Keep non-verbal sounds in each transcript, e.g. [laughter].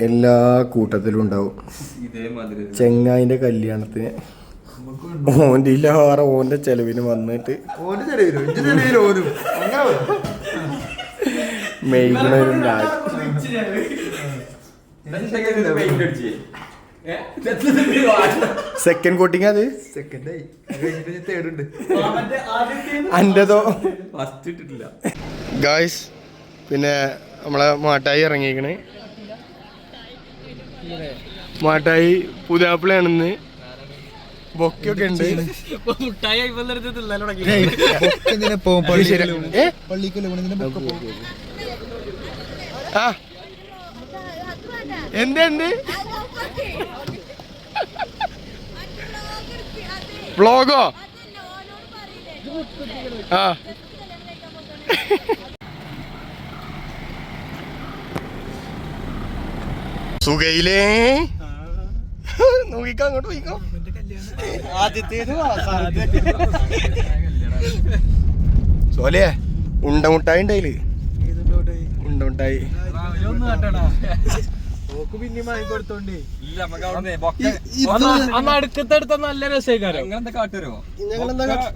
എല്ലാ കൂട്ടത്തിലും ഉണ്ടാവും. ചെങ്ങായിന്റെ കല്യാണത്തിന്. ഓന്റെ വേറെ ഓന്റെ ചെലവിന് വന്നിട്ട്. സെക്കൻഡ് കോട്ടിങ് അത്? സെക്കൻഡ് ആയി. അത് കഴിഞ്ഞിട്ട് ഇനി തേർഡ് ഉണ്ട്. അന്റെതോ [laughs] ഫസ്റ്റ് ഇട്ടിട്ടില്ല. ഗായ്സ് പിന്നെ നമ്മളെ മാട്ടായി ഇറങ്ങിയേക്കണ് മാട്ടായി പുതിയാപ്പിളയാണെന്ന് ബൊക്കൊക്കെ ഉണ്ട്. ആ. എന്ത് എന്ത്? വ്ളോഗോ ആ. സുഖയിലേ നോക്കിക്കോ അങ്ങോട്ട് പോയിക്കോ സോലേ ഉണ്ടമുട്ടായി ഉണ്ടായിൽ? പിന്നെ വാങ്ങിക്കൊടുത്തോണ്ടേ ഇല്ല നമുക്ക് അന്ന് അടുക്കത്തെടുത്ത നല്ല രസേക്കാരം. എങ്ങനെ കാട്ടുവരോ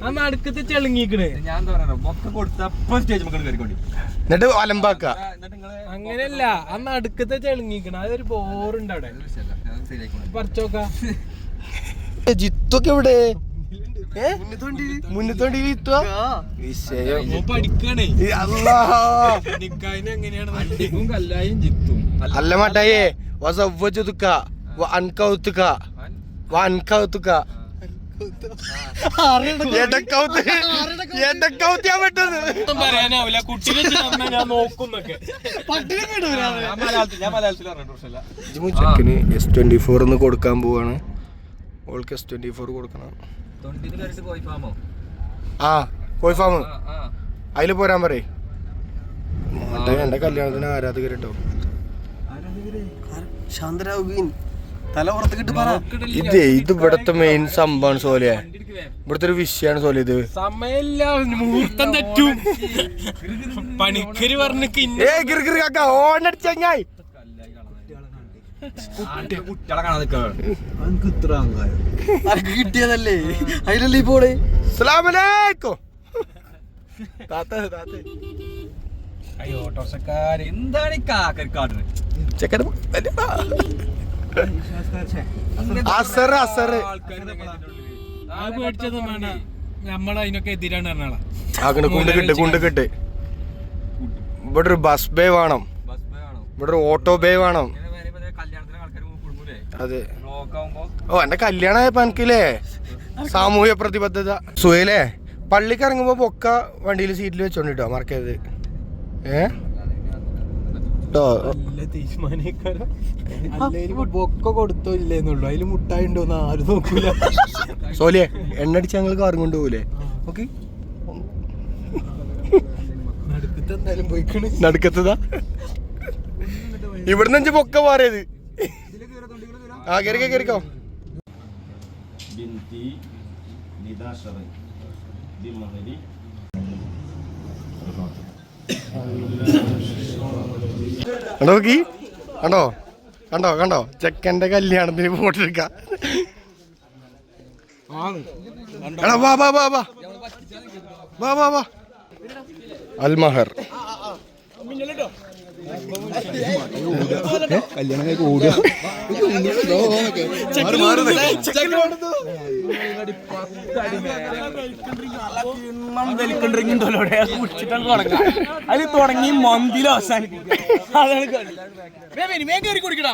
അന്ന് അടുക്കത്ത് ചെളുങ്ങിക്കണ്. ഞാൻ ബൊക്ക കൊടുത്തപ്പോ സ്റ്റേജ് മക്കൾ കയറിക്കൊണ്ടി എന്നിട്ട് അലമ്പാക്ക. എന്നിട്ട് നിങ്ങൾ അങ്ങനെയല്ല അന്ന് അടുക്കത്തെ ചെളുങ്ങിക്കണ. അതൊരു ബോറുണ്ട് അവിടെ. പറിച്ചോക്ക. ജിത്തൊക്കെ ഇവിടെ മുന്നത്തോണ്ടി ജിത്തോ വിഷയം. പഠിക്കണേ. ഈ അല്ലാ. നിക്കായിന് എങ്ങനെയാണ്? അടിക്കും കല്ലായും ജിത്തും. അല്ല മാട്ടായേ വസവ്വജുതുക്ക വ അൻകൗത്തുക വ അൻകൗത്തുക പറയാനാവില്ല. കുട്ടിനെ ഞാൻ നോക്കുന്നൊക്കെ. ചെക്കന് എസ് ട്വന്റി ഫോർ ഒന്ന് കൊടുക്കാൻ പോവാണ്. ഓൾക്ക് എസ് ട്വന്റി ഫോർ കൊടുക്കണം ആ കോഴി ഫാം അതിൽ പോരാൻ പറയേ. മാട്ടായി എന്റെ കല്യാണത്തിന് ആരാധകർ കേട്ടോ ശാന്തരാവുകയും തല പുറത്തേക്കിട്ട് പറ. ഇത് ഇത് ഇവിടത്തെ മെയിൻ സംഭവമാണ് സോലിയ. ഇവിടുത്തെ ഒരു വിഷയമാണ് സോലി ഇത്. സമയമില്ല. മുഹൂർത്തം തെറ്റും. പണിക്കര് കാക്ക ഓണടിച്ചങ്ങായി കിട്ടിയതല്ലേ? അതിലല്ലേ പോളെ സ്ലാമലേക്കോ താത്ത താത്ത. അയ്യോ ഓട്ടോസക്കാര് എന്താണ് ഈ കാക്കരി കാട്ടിന് ചെക്കൻ വേണ്ട. എതിരാണ് കുണ്ട് കിട്ട് കുണ്ട് കിട്ട്. ഇവിടെ ഒരു ബസ് ബേ വേണം. ഇവിടെ ഒരു ഓട്ടോ ബേ വേണം. അതെ. ഓ എന്റെ കല്യാണായ എനിക്കില്ലേ സാമൂഹ്യ പ്രതിബദ്ധത. സുഹേലേ പള്ളിക്ക് ഇറങ്ങുമ്പോ പൊക്ക വണ്ടിയിൽ സീറ്റിൽ വെച്ചോണ്ടിട്ടോ മറക്കരുത് ഏ? ട്ടോ ബൊക്കെ കൊടുത്തോ ഇല്ലേന്നുള്ളൂ. അതിൽ മുട്ടായി ഉണ്ടോന്ന് ആരും നോക്കൂല. സോലിയെ എണ്ണടിച്ച് ഞങ്ങൾ കാറും കൊണ്ടുപോകൂലേ ഓക്കെ. നടുക്കത്തതാ? ഇവിടുന്ന് അഞ്ച് പൊക്ക മാറിയത്. ആ കയറിക്കോ കയറിക്കോ binti കണ്ടോ നോക്കി? കണ്ടോ? കണ്ടോ? കണ്ടോ? ചെക്കന്റെ കല്യാണത്തിന് ഫോട്ടോ എടുക്ക എടാ വാ വാ വാ വാ. വാ വാ വാ. അൽമഹർ. കല്യാണം അതിൽ തുടങ്ങി മന്തിൽ അവസാനിക്കും അതാണ് കുടിക്കടാ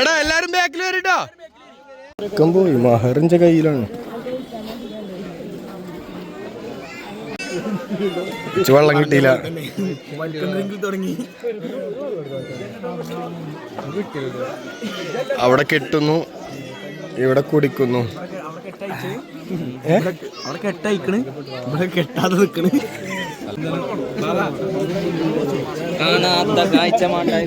എടാ എല്ലാരും ബാക്കിൽ പോയി മഹറിന്റെ കയ്യിലാണ്. വെള്ളം കിട്ടിയില്ല. അവിടെ കെട്ടുന്നു ഇവിടെ കുടിക്കുന്നു? അവിടെ കെട്ടയക്കണ്. ഇവിടെ കെട്ടാതെ നിക്കണ്. കാണാത്ത കാഴ്ച മാണ്ടായി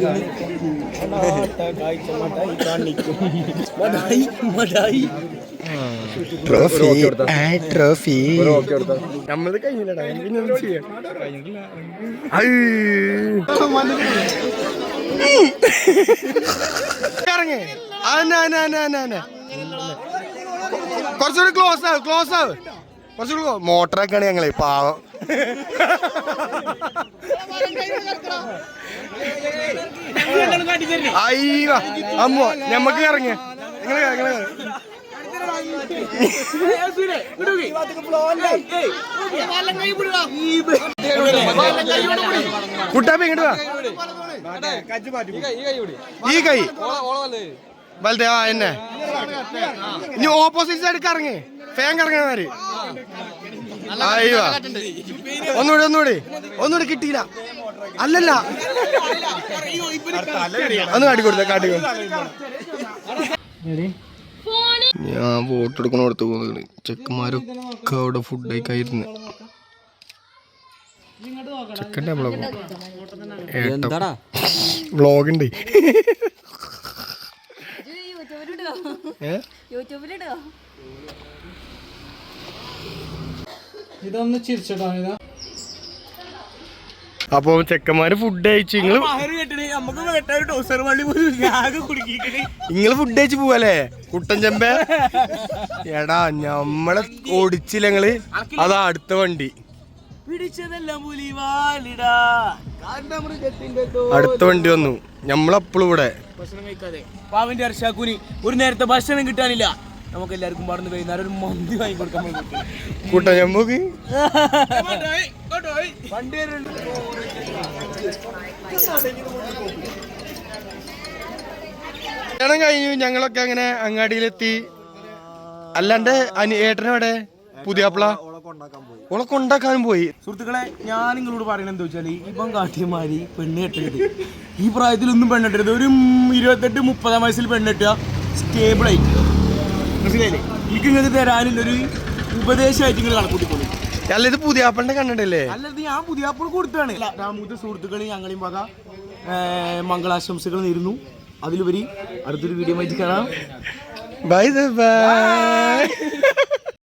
ട്രോഫി ആ, ട്രോഫി നമ്മളത് കഴിഞ്ഞില്ലടാ പിന്നെ ചെയ്യാം. ഇറങ്ങി. അന്നെ അന്നെ അന്നെ അന്നെ കുറച്ചുകൂടി ക്ലോസ് ആവ് ക്ലോസ് ആവ്. കുറച്ചുകൂടി മോട്ടറൊക്കെയാണ് ഞങ്ങളെ പാവം. അയ്യോ അമ്മോ ഞമ്മക്ക് ഇറങ്ങി. നിങ്ങൾ നിങ്ങൾ കുട്ടാപ്പി ഇങ്ങോട്ട് വാ. ഈ കൈ. വലുതേ ആ എന്നെ. ഇനി ഓപ്പോസിറ്റ് സൈഡ് കറങ്ങി ഫാൻ കറങ്ങുന്നവര് അയ്യോ ഒന്നുകൂടി ഒന്നുകൂടി. ഒന്നുകൂടി കിട്ടിയില്ല. അല്ലല്ല. ഒന്ന് കാട്ടിക്കൊടുത്ത കാട്ടിക്കൊടുത്ത ഞാൻ വോട്ട് എടുക്കണോടത്ത് പോകുന്നത് ചെക്കന്മാരൊക്കെ അവിടെ ഫുഡ് കഴിക്കായിരുന്നു. ചെക്കന്റെ ബ്ലോഗ് വ്ളോഗ് ഇതൊന്ന് ചിരിച്ചോട്ടോ ഇതാ അപ്പൊ ചെക്കന്മാര് ഫുഡ് കഴിച്ചു നിങ്ങൾ നിങ്ങൾ ഫുഡ് കഴിച്ച് പോവല്ലേ? കുട്ടൻ ചെമ്പ? എടാ ഞമ്മളെ ഓടിച്ചില്ല ഞങ്ങൾ അതാ അടുത്ത വണ്ടി. അടുത്ത വണ്ടി വന്നു. ഞമ്മളപ്പോഴും ഇവിടെ. പാവിന്റെ അർഷാക്കുനി ഒരു നേരത്തെ ഭക്ഷണം കിട്ടാനില്ല. നമുക്ക് എല്ലാവർക്കും പാടുന്ന വൈകുന്നേരം ഒരു മന്തി വാങ്ങി കൊടുക്കാൻ ചെമ്പോക്ക് കല്യാണം കഴിഞ്ഞു ഞങ്ങളൊക്കെ അങ്ങനെ അങ്ങാടിയിലെത്തി. അല്ലാണ്ട് അനി ഏട്ടനെവിടെ? പുതിയാപ്പിള? ഓളെ ഉണ്ടാക്കാനും പോയി. സുഹൃത്തുക്കളെ ഞാൻ നിങ്ങളോട് പറയുന്നത് എന്താ വെച്ചാൽ ഇപ്പം കാട്ടിയമാരി പെണ്ണ് കെട്ടരുത്. ഈ പ്രായത്തിൽ പ്രായത്തിലൊന്നും പെണ്ണിട്ടരുത് ഒരു ഉം ഇരുപത്തെട്ട് മുപ്പതാം വയസ്സിൽ പെണ്ണിട്ടുക സ്റ്റേബിൾ ആയിട്ട് മനസ്സിലായില്ലേ? എനിക്ക് നിങ്ങൾക്ക് തരാനുള്ള ഒരു ഉപദേശമായിട്ട് നിങ്ങൾ കണക്കൂട്ടിക്കോളൂ. അല്ല ഇത് പുതിയാപ്പളിന്റെ കണ്ടിട്ടല്ലേ ഇത് ഞാൻ പുതിയ ആപ്പിൾ കൊടുത്താണ് രാമൂത്ത സുഹൃത്തുക്കൾ ഞങ്ങളെയും വക മംഗളാശംസകൾ നേരുന്നു. അതിലുപരി അടുത്തൊരു വീഡിയോ ആയിട്ട് കാണാം. Bye bye